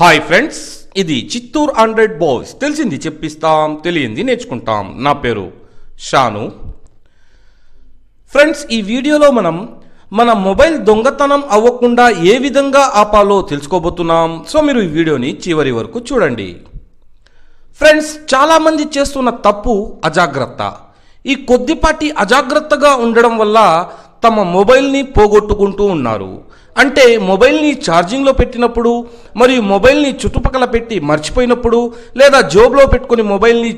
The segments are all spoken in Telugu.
హాయ్ ఫ్రెండ్స్ ఇది చిత్తూరు హండ్రెడ్ బాయ్స్. తెలిసింది చెప్పిస్తాం తెలియంది నేర్చుకుంటాం. నా పేరు షాను. ఫ్రెండ్స్ ఈ వీడియోలో మనం మన మొబైల్ దొంగతనం అవ్వకుండా ఏ విధంగా ఆపాలో తెలుసుకోబోతున్నాం. సో మీరు ఈ వీడియోని చివరి వరకు చూడండి. ఫ్రెండ్స్ చాలామంది చేస్తున్న తప్పు అజాగ్రత్త. ఈ కొద్దిపాటి అజాగ్రత్తగా ఉండడం వల్ల తమ మొబైల్ని పోగొట్టుకుంటూ ఉన్నారు. అంటే మొబైల్ని ఛార్జింగ్లో పెట్టినప్పుడు మరియు మొబైల్ని చుట్టుపక్కల పెట్టి మర్చిపోయినప్పుడు లేదా జోబులో పెట్టుకుని మొబైల్ని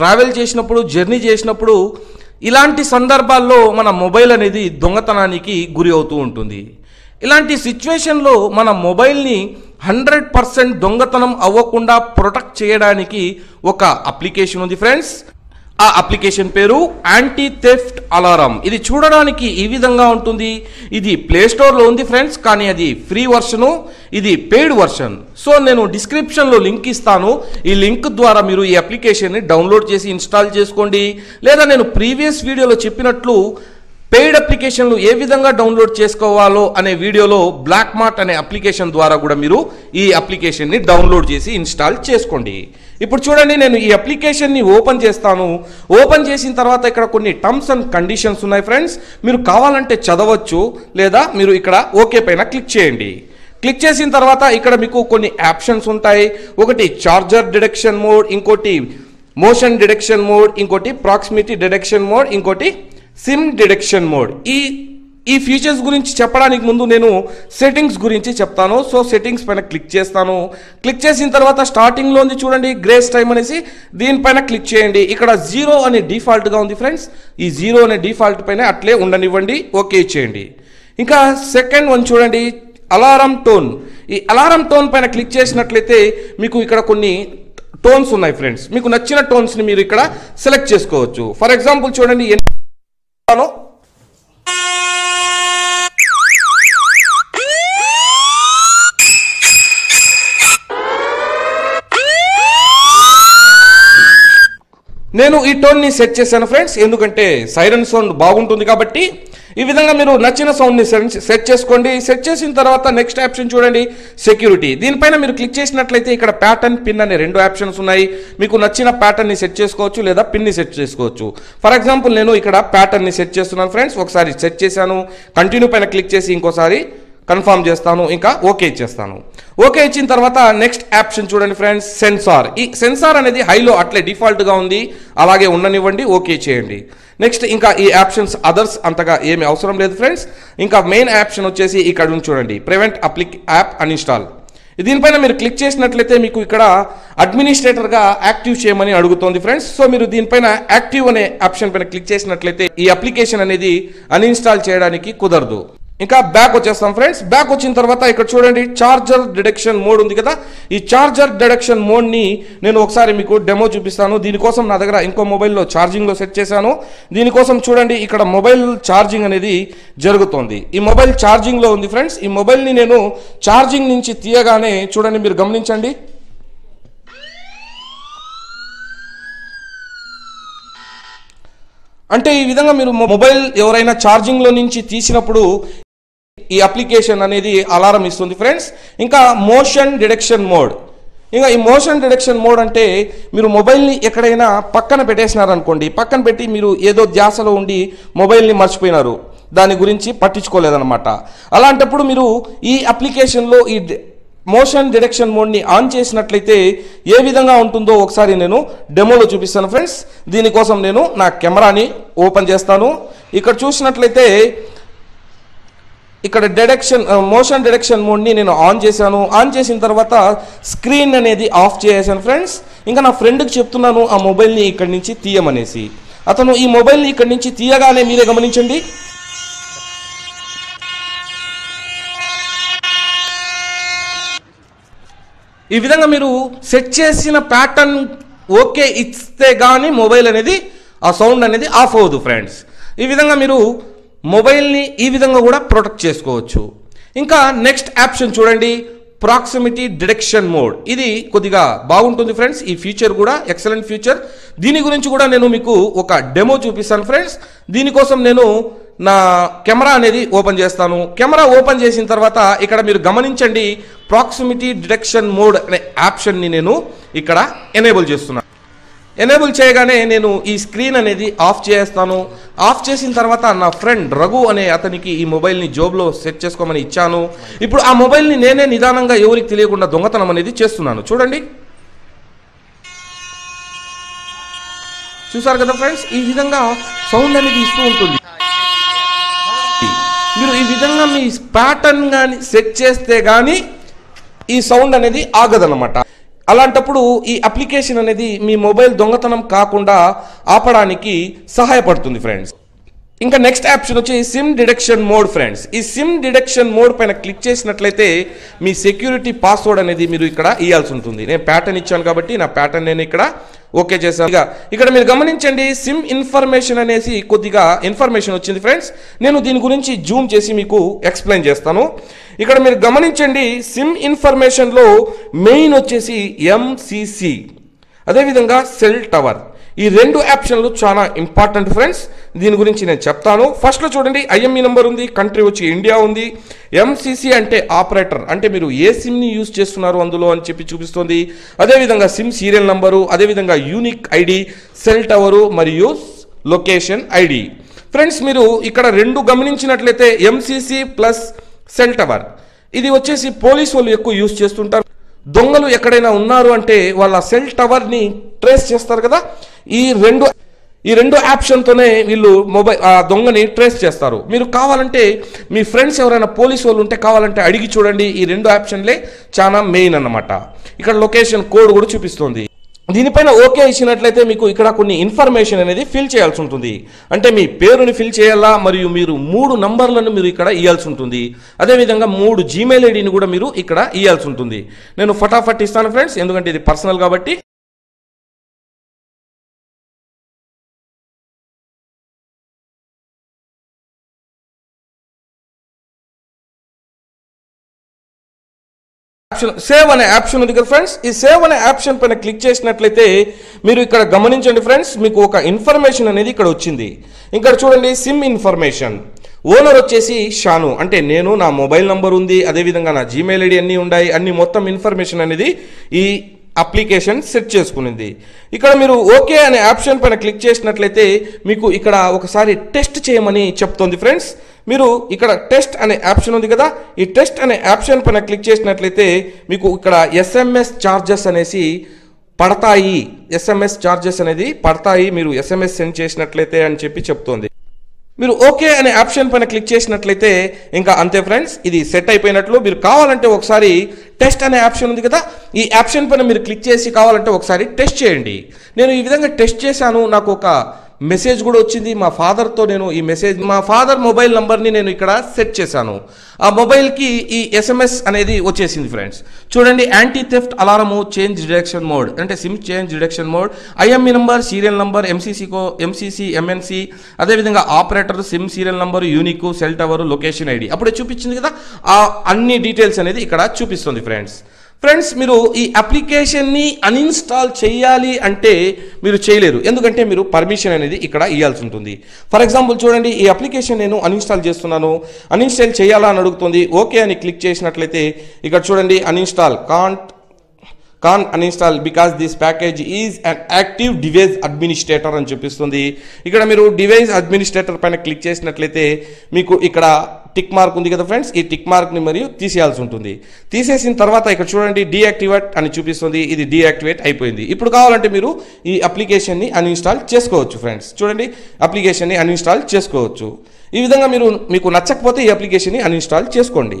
ట్రావెల్ చేసినప్పుడు జర్నీ చేసినప్పుడు ఇలాంటి సందర్భాల్లో మన మొబైల్ అనేది దొంగతనానికి గురి అవుతూ ఉంటుంది. ఇలాంటి సిచ్యువేషన్లో మన మొబైల్ని హండ్రెడ్ పర్సెంట్ దొంగతనం అవ్వకుండా ప్రొటెక్ట్ చేయడానికి ఒక అప్లికేషన్ ఉంది ఫ్రెండ్స్. ఆ అప్లికేషన్ పేరు యాంటీ థెఫ్ట్ అలారం. ఇది చూడడానికి ఈ విధంగా ఉంటుంది. ఇది ప్లే స్టోర్లో ఉంది ఫ్రెండ్స్ కానీ అది ఫ్రీ వర్షను ఇది పెయిడ్ వర్షన్. సో నేను డిస్క్రిప్షన్లో లింక్ ఇస్తాను. ఈ లింక్ ద్వారా మీరు ఈ అప్లికేషన్ని డౌన్లోడ్ చేసి ఇన్స్టాల్ చేసుకోండి. లేదా నేను ప్రీవియస్ వీడియోలో చెప్పినట్లు పెయిడ్ అప్లికేషన్లు ఏ విధంగా డౌన్లోడ్ చేసుకోవాలో అనే వీడియోలో బ్లాక్ మార్ట్ అనే అప్లికేషన్ ద్వారా కూడా మీరు ఈ అప్లికేషన్ని డౌన్లోడ్ చేసి ఇన్స్టాల్ చేసుకోండి. ఇప్పుడు చూడండి నేను ఈ అప్లికేషన్ని ఓపెన్ చేస్తాను. ఓపెన్ చేసిన తర్వాత ఇక్కడ కొన్ని టర్మ్స్ అండ్ కండిషన్స్ ఉన్నాయి ఫ్రెండ్స్. మీరు కావాలంటే చదవచ్చు లేదా మీరు ఇక్కడ ఓకే పైన క్లిక్ చేయండి. క్లిక్ చేసిన తర్వాత ఇక్కడ మీకు కొన్ని ఆప్షన్స్ ఉంటాయి. ఒకటి చార్జర్ డిడక్షన్ మోడ్ ఇంకోటి మోషన్ డిడక్షన్ మోడ్ ఇంకోటి ప్రాక్సిమిటీ డిడక్షన్ మోడ్ ఇంకోటి సిమ్ డిడక్షన్ మోడ్. ఈ ఈ ఫీచర్స్ గురించి చెప్పడానికి ముందు నేను సెట్టింగ్స్ గురించి చెప్తాను. సో సెట్టింగ్స్ పైన క్లిక్ చేస్తాను. క్లిక్ చేసిన తర్వాత స్టార్టింగ్లో ఉంది చూడండి గ్రేస్ టైం అనేసి. దీనిపైన క్లిక్ చేయండి. ఇక్కడ జీరో అనే డిఫాల్ట్గా ఉంది ఫ్రెండ్స్ ఈ జీరో అనే డిఫాల్ట్ పైన అట్లే ఉండనివ్వండి. ఓకే చేయండి. ఇంకా సెకండ్ వన్ చూడండి అలారం టోన్ ఈ అలారం టోన్ పైన క్లిక్ చేసినట్లయితే మీకు ఇక్కడ కొన్ని టోన్స్ ఉన్నాయి ఫ్రెండ్స్ మీకు నచ్చిన టోన్స్ని మీరు ఇక్కడ సెలెక్ట్ చేసుకోవచ్చు. ఫర్ ఎగ్జాంపుల్ చూడండి ఎన్ని నేను ఈ టోన్ని సెట్ చేశాను ఫ్రెండ్స్ ఎందుకంటే సైరన్ సౌండ్ బాగుంటుంది కాబట్టి ఈ విధంగా మీరు నచ్చిన సౌండ్ని సెట్ చేసుకోండి. సెట్ చేసిన తర్వాత నెక్స్ట్ ఆప్షన్ చూడండి. సెక్యూరిటీ దీనిపైన మీరు క్లిక్ చేసినట్లయితే ఇక్కడ ప్యాటర్న్ పిన్ అనే రెండు ఆప్షన్స్ ఉన్నాయి. మీకు నచ్చిన ప్యాటర్న్ని సెట్ చేసుకోవచ్చు లేదా పిన్ని సెట్ చేసుకోవచ్చు. ఫర్ ఎగ్జాంపుల్ నేను ఇక్కడ ప్యాటర్న్ని సెట్ చేస్తున్నాను ఫ్రెండ్స్ ఒకసారి సెట్ చేశాను. కంటిన్యూ పైన క్లిక్ చేసి ఇంకోసారి కన్ఫర్మ్ చేస్తాను ఇంకా ఓకే ఇచ్చేస్తాను ఓకే ఇచ్చిన తర్వాత నెక్స్ట్ ఆప్షన్ చూడండి ఫ్రెండ్స్ సెన్సార్. ఈ సెన్సార్ అనేది హైలో అట్లే డిఫాల్ట్గా ఉంది అలాగే ఉండనివ్వండి ఓకే చేయండి. నెక్స్ట్ ఇంకా ఈ ఆప్షన్స్ అదర్స్ అంతగా ఏమి అవసరం లేదు ఫ్రెండ్స్. ఇంకా మెయిన్ ఆప్షన్ వచ్చేసి ఇక్కడ చూడండి ప్రివెంట్ అప్లిక్ యాప్ అన్ఇన్స్టాల్. దీనిపైన మీరు క్లిక్ చేసినట్లయితే మీకు ఇక్కడ అడ్మినిస్ట్రేటర్గా యాక్టివ్ చేయమని అడుగుతోంది ఫ్రెండ్స్. సో మీరు దీనిపైన యాక్టివ్ అనే ఆప్షన్ పైన క్లిక్ చేసినట్లయితే ఈ అప్లికేషన్ అనేది అన్ఇన్స్టాల్ చేయడానికి కుదరదు. ఇంకా బ్యాక్ వచ్చేస్తాం ఫ్రెండ్స్ బ్యాక్ వచ్చిన తర్వాత ఇక్కడ చూడండి చార్జర్ డిడక్షన్ మోడ్ ఉంది కదా. ఈ చార్జర్ డిడక్షన్ మోడ్ని నేను ఒకసారి మీకు డెమో చూపిస్తాను. దీనికోసం నా దగ్గర ఇంకో మొబైల్లో ఛార్జింగ్లో సెట్ చేశాను. దీనికోసం చూడండి ఇక్కడ మొబైల్ ఛార్జింగ్ అనేది జరుగుతోంది. ఈ మొబైల్ ఛార్జింగ్లో ఉంది ఫ్రెండ్స్ ఈ మొబైల్ని నేను ఛార్జింగ్ నుంచి తీయగానే చూడండి మీరు గమనించండి. అంటే ఈ విధంగా మీరు మొబైల్ ఎవరైనా ఛార్జింగ్లో నుంచి తీసినప్పుడు ఈ అప్లికేషన్ అనేది అలారం ఇస్తుంది ఫ్రెండ్స్ ఇంకా మోషన్ డిడక్షన్ మోడ్. ఇంకా ఈ మోషన్ డిడక్షన్ మోడ్ అంటే మీరు మొబైల్ని ఎక్కడైనా పక్కన పెట్టేసినారనుకోండి పక్కన పెట్టి మీరు ఏదో ధ్యాసలో ఉండి మొబైల్ని మర్చిపోయినారు. దాని గురించి పట్టించుకోలేదన్నమాట. అలాంటప్పుడు మీరు ఈ అప్లికేషన్లో ఈ మోషన్ డిడక్షన్ మోడ్ని ఆన్ చేసినట్లయితే ఏ విధంగా ఉంటుందో ఒకసారి నేను డెమోలో చూపిస్తాను ఫ్రెండ్స్ దీనికోసం నేను నా కెమెరాని ఓపెన్ చేస్తాను. ఇక్కడ చూసినట్లయితే ఇక్కడ డిడక్షన్ మోషన్ డిడక్షన్ మోడ్ని నేను ఆన్ చేశాను. ఆన్ చేసిన తర్వాత స్క్రీన్ అనేది ఆఫ్ చేసేసాను ఫ్రెండ్స్ ఇంకా నా ఫ్రెండ్కి చెప్తున్నాను ఆ మొబైల్ని ఇక్కడి నుంచి తీయమనేసి. అతను ఈ మొబైల్ని ఇక్కడి నుంచి తీయగానే మీరే గమనించండి. ఈ విధంగా మీరు సెట్ చేసిన ప్యాటర్న్ ఓకే ఇస్తే కానీ మొబైల్ అనేది ఆ సౌండ్ అనేది ఆఫ్ అవ్వదు ఫ్రెండ్స్ ఈ విధంగా మీరు మొబైల్ని ఈ విధంగా కూడా ప్రొటెక్ట్ చేసుకోవచ్చు. ఇంకా నెక్స్ట్ ఆప్షన్ చూడండి ప్రాక్సిమిటీ డిడక్షన్ మోడ్. ఇది కొద్దిగా బాగుంటుంది ఫ్రెండ్స్ ఈ ఫీచర్ కూడా ఎక్సలెంట్ ఫీచర్ దీని గురించి కూడా నేను మీకు ఒక డెమో చూపిస్తాను ఫ్రెండ్స్. దీనికోసం నేను నా కెమెరా అనేది ఓపెన్ చేస్తాను. కెమెరా ఓపెన్ చేసిన తర్వాత ఇక్కడ మీరు గమనించండి ప్రాక్సిమిటీ డిడెక్షన్ మోడ్ అనే ఆప్షన్ని నేను ఇక్కడ ఎనేబుల్ చేస్తున్నాను. ఎనేబుల్ చేయగానే నేను ఈ స్క్రీన్ అనేది ఆఫ్ చేస్తాను. ఆఫ్ చేసిన తర్వాత నా ఫ్రెండ్ రఘు అనే అతనికి ఈ మొబైల్ని జోబ్లో సెట్ చేసుకోమని ఇచ్చాను. ఇప్పుడు ఆ మొబైల్ని నేనే నిదానంగా ఎవరికి తెలియకుండా దొంగతనం అనేది చేస్తున్నాను. చూడండి. చూసారు కదా ఫ్రెండ్స్ ఈ విధంగా సౌండ్ అనేది ఇస్తూ ఉంటుంది. మీరు ఈ విధంగా మీ ప్యాటర్న్ కానీ సెట్ చేస్తే కానీ ఈ సౌండ్ అనేది ఆగదన్నమాట. అలాంటప్పుడు ఈ అప్లికేషన్ అనేది మీ మొబైల్ దొంగతనం కాకుండా ఆపడానికి సహాయపడుతుంది ఫ్రెండ్స్ ఇంకా నెక్స్ట్ ఆప్షన్ వచ్చి సిమ్ డిడక్షన్ మోడ్ ఫ్రెండ్స్ ఈ సిమ్ డిడక్షన్ మోడ్ పైన క్లిక్ చేసినట్లయితే మీ సెక్యూరిటీ పాస్వర్డ్ అనేది మీరు ఇక్కడ ఇవ్వాల్సి ఉంటుంది. నేను ప్యాటర్న్ ఇచ్చాను కాబట్టి నా ప్యాటర్న్ నేను ఇక్కడ ఓకే చేశాను. ఇక ఇక్కడ మీరు గమనించండి సిమ్ ఇన్ఫర్మేషన్ అనేసి కొద్దిగా ఇన్ఫర్మేషన్ వచ్చింది ఫ్రెండ్స్ నేను దీని గురించి జూమ్ చేసి మీకు ఎక్స్ప్లెయిన్ చేస్తాను. ఇక్కడ మీరు గమనించండి సిమ్ ఇన్ఫర్మేషన్లో మెయిన్ వచ్చేసి ఎంసిసి అదేవిధంగా సెల్ టవర్ ఈ రెండు ఆప్షన్లు చాలా ఇంపార్టెంట్ ఫ్రెండ్స్ దీని గురించి నేను చెప్తాను. ఫస్ట్లో చూడండి ఐఎంఈ నెంబర్ ఉంది కంట్రీ వచ్చి ఇండియా ఉంది. ఎంసీసీ అంటే ఆపరేటర్ అంటే మీరు ఏ సిమ్ని యూజ్ చేస్తున్నారు అందులో అని చెప్పి చూపిస్తుంది. అదేవిధంగా సిమ్ సీరియల్ నంబరు అదేవిధంగా యూనిక్ ఐడి సెల్ టవరు మరియు లొకేషన్ ఐడి ఫ్రెండ్స్ మీరు ఇక్కడ రెండు గమనించినట్లయితే ఎంసీసీ ప్లస్ సెల్ టవర్. ఇది వచ్చేసి పోలీస్ వాళ్ళు ఎక్కువ యూజ్ చేస్తుంటారు. దొంగలు ఎక్కడైనా ఉన్నారు అంటే వాళ్ళ సెల్ టవర్ని ట్రేస్ చేస్తారు కదా? ఈ రెండు ఈ రెండు ఆప్షన్తోనే వీళ్ళు మొబైల్ ఆ దొంగని ట్రేస్ చేస్తారు. మీరు కావాలంటే మీ ఫ్రెండ్స్ ఎవరైనా పోలీస్ వాళ్ళు ఉంటే కావాలంటే అడిగి చూడండి. ఈ రెండు ఆప్షన్లే చాలా మెయిన్ అన్నమాట. ఇక్కడ లొకేషన్ కోడ్ కూడా చూపిస్తుంది. దీనిపైన ఓకే ఇచ్చినట్లయితే మీకు ఇక్కడ కొన్ని ఇన్ఫర్మేషన్ అనేది ఫిల్ చేయాల్సి ఉంటుంది. అంటే మీ పేరుని ఫిల్ చేయాలా? మరియు మీరు మూడు నంబర్లను మీరు ఇక్కడ ఇవ్వాల్సి ఉంటుంది. అదేవిధంగా మూడు జీమెయిల్ ఐడిని కూడా మీరు ఇక్కడ ఇవ్వాల్సి ఉంటుంది. నేను ఫటాఫట్ ఇస్తాను ఫ్రెండ్స్ ఎందుకంటే ఇది పర్సనల్ కాబట్టి ఆప్షన్ సేవ్ అనే ఆప్షన్ ఉంది కదా ఫ్రెండ్స్ ఈ సేవ్ అనే ఆప్షన్ పైన క్లిక్ చేసినట్లయితే మీరు ఇక్కడ గమనించండి ఫ్రెండ్స్ మీకు ఒక ఇన్ఫర్మేషన్ అనేది ఇక్కడ వచ్చింది. ఇక్కడ చూడండి సిమ్ ఇన్ఫర్మేషన్ ఓనర్ వచ్చేసి షాను. అంటే నేను నా మొబైల్ నంబర్ ఉంది అదేవిధంగా నా జీమెయిల్ ఐడి అన్నీ ఉన్నాయి అన్ని మొత్తం ఇన్ఫర్మేషన్ అనేది ఈ అప్లికేషన్ సెట్ చేసుకునింది. ఇక్కడ మీరు ఓకే అనే ఆప్షన్ పైన క్లిక్ చేసినట్లయితే మీకు ఇక్కడ ఒకసారి టెస్ట్ చేయమని చెప్తోంది ఫ్రెండ్స్ మీరు ఇక్కడ టెస్ట్ అనే ఆప్షన్ ఉంది కదా ఈ టెస్ట్ అనే ఆప్షన్ పైన క్లిక్ చేసినట్లయితే మీకు ఇక్కడ ఎస్ఎంఎస్ ఛార్జెస్ అనేసి పడతాయి. ఎస్ఎంఎస్ ఛార్జెస్ అనేది పడతాయి. మీరు ఎస్ఎంఎస్ సెండ్ చేసినట్లయితే అని చెప్పి చెప్తోంది. మీరు ఓకే అనే ఆప్షన్ పైన క్లిక్ చేసినట్లయితే ఇంకా అంతే ఫ్రెండ్స్ ఇది సెట్ అయిపోయినట్లు. మీరు కావాలంటే ఒకసారి టెస్ట్ అనే ఆప్షన్ ఉంది కదా ఈ ఆప్షన్ పైన మీరు క్లిక్ చేసి కావాలంటే ఒకసారి టెస్ట్ చేయండి. నేను ఈ విధంగా టెస్ట్ చేశాను. నాకు ఒక మెసేజ్ కూడా వచ్చింది. మా ఫాదర్తో నేను ఈ మెసేజ్ మా ఫాదర్ మొబైల్ నంబర్ని నేను ఇక్కడ సెట్ చేశాను. ఆ మొబైల్కి ఈ ఎస్ఎంఎస్ అనేది వచ్చేసింది ఫ్రెండ్స్ చూడండి anti theft alarm change detection mode అంటే SIM change detection mode IMEI number serial number ఎంసీసీకో MCC MNC అదేవిధంగా operator SIM serial number unique cell tower location ID అప్పుడే చూపించింది కదా? ఆ అన్ని డీటెయిల్స్ అనేది ఇక్కడ చూపిస్తుంది ఫ్రెండ్స్ ఫ్రెండ్స్ మీరు ఈ అప్లికేషన్ని అన్ఇన్స్టాల్ చేయాలి అంటే మీరు చేయలేరు. ఎందుకంటే మీరు పర్మిషన్ అనేది ఇక్కడ ఇవ్వాల్సి ఉంటుంది. ఫర్ ఎగ్జాంపుల్ చూడండి ఈ అప్లికేషన్ నేను అన్ఇన్స్టాల్ చేస్తున్నాను. అన్ఇన్స్టాల్ చేయాలా అని అడుగుతుంది. ఓకే అని క్లిక్ చేసినట్లయితే ఇక్కడ చూడండి uninstall can't can uninstall because this package is an active device administrator అని చూపిస్తుంది. ఇక్కడ మీరు డివైస్ అడ్మినిస్ట్రేటర్ పైన క్లిక్ చేసినట్లయితే మీకు ఇక్కడ టిక్ మార్క్ ఉంది కదా ఫ్రెండ్స్ ఈ టిక్ మార్క్ని మరియు తీసేయాల్సి ఉంటుంది. తీసేసిన తర్వాత ఇక్కడ చూడండి డీయాక్టివేట్ అని చూపిస్తుంది. ఇది డీయాక్టివేట్ అయిపోయింది. ఇప్పుడు కావాలంటే మీరు ఈ అప్లికేషన్ని అన్ఇన్స్టాల్ చేసుకోవచ్చు ఫ్రెండ్స్ చూడండి అప్లికేషన్ని అన్ఇన్స్టాల్ చేసుకోవచ్చు. ఈ విధంగా మీరు మీకు నచ్చకపోతే ఈ అప్లికేషన్ని అన్ఇన్స్టాల్ చేసుకోండి.